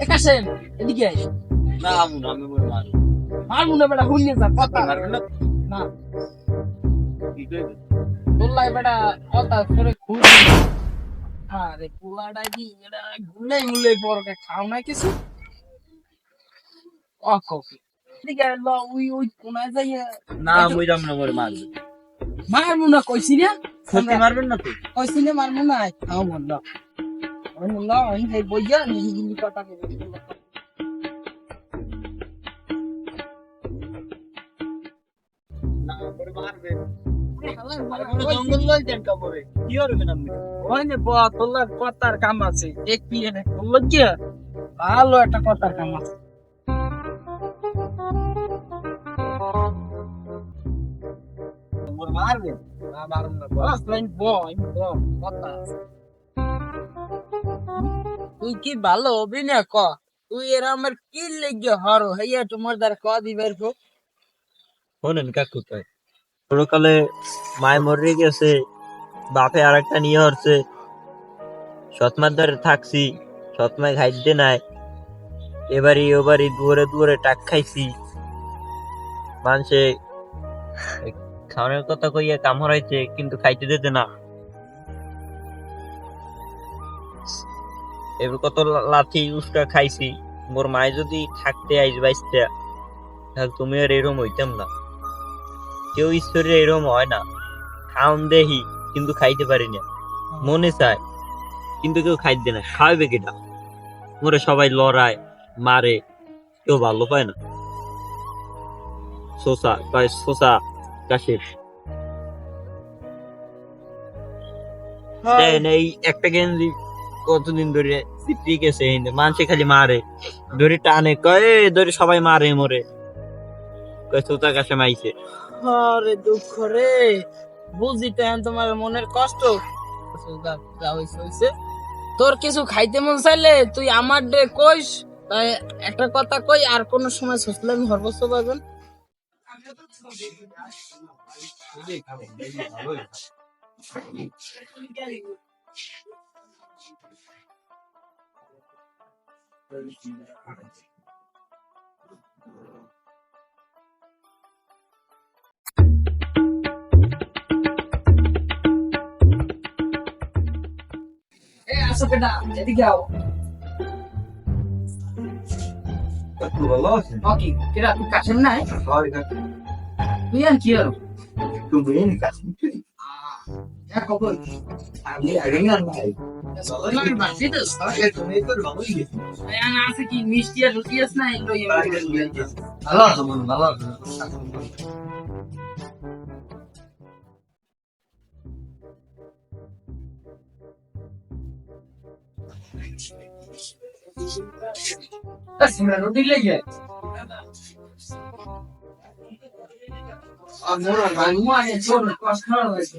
একাশেন এদিকে আয়। না আমু না আমি মরে না বেটা যা কথা। মারবে না? না। কি তোলাই বেটা কথা করে খুব আরে পোলাটা কি এটা গুলে গুলে পরকে খাও না কিছু? এদিকে ল উই উই কোনায় যাই না মুই যাম না মরে মারবে। মারবো না কইছি না। সত্যি মারবেন না তো কইছি না মারবো না। খাও বলল কথার কাম আছে ভালো একটা কথার কাম আছে মারুন না বস লাইন বই বল কথা আছে তুই কি ভালো অভিনয় ক? তুই এর আমার কি লেগে হর হইয়া তোমার দ্বার ক দিবার কো শোনেন কাকু তাই। ছোটকালে মায় মরে গেছে, বাপে আর একটা নিয়ে হচ্ছে সৎমার ধরে থাকছি, সৎমায় খাইতে নাই। এবারই ওবারই দুয়ারে দুয়ারে টাক খাইছি। মানুষে খাওয়ানোর কথা কইয়া কাম হরাইছে কিন্তু খাইতে দিতে না। এবার কত লা- লাথি উস্কা খাইছি। মোর মায় যদি থাকতে আইস বাইসতে তাহলে তুমি আর এরম হইতাম না। কেউ ঈশ্বরের এরম হয় না। খাওন দেহি কিন্তু খাইতে পারি না। মনে চায় কিন্তু কেউ খাইতে না। খাওয়াবে কেটা মোরে সবাই লড়ায় মারে কেউ ভালো পায় না। শোষা কয় শোষা কাশির। দেন একটা গেঞ্জি। কতদিন ধরে চিপড়ি গেছে মানুষে খালি মারে। ধরে টানে কয় "এ, ধরে সবাই মারে মরে। কয় সোতা কাছে মাইছে। আরে দুঃখ রে বুঝি তো তোমার মনের কষ্ট। আচ্ছা, তোর কিছু খাইতে মন চাইলে তুই আমার ডে কইস তাই একটা কথা কই আর কোন সময় সুসলে আমি সর্বোচ্চ পাবেন। এ আসো। বেটা এদিকে আও কাকু ভালো আছে ওকে কেরা তুই কাছেন নাই তুই আর কি আর তুমি এনে কাছে এক খবর তো তো আমার বানু আছে ছোট কষ্ট হয়েছে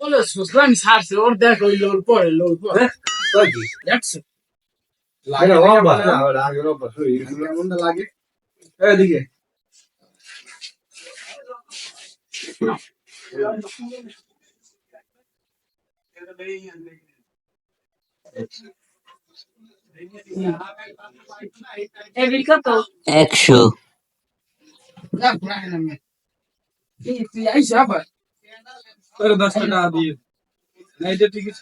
বলে সুসলাম সারছে ওর দেখ ওই লোল পরে লোল পরে। দেখছ? লাগে লাগে লাগে এদিকে বিকা তো একশো। দশ টাকা দিয়ে টিকিট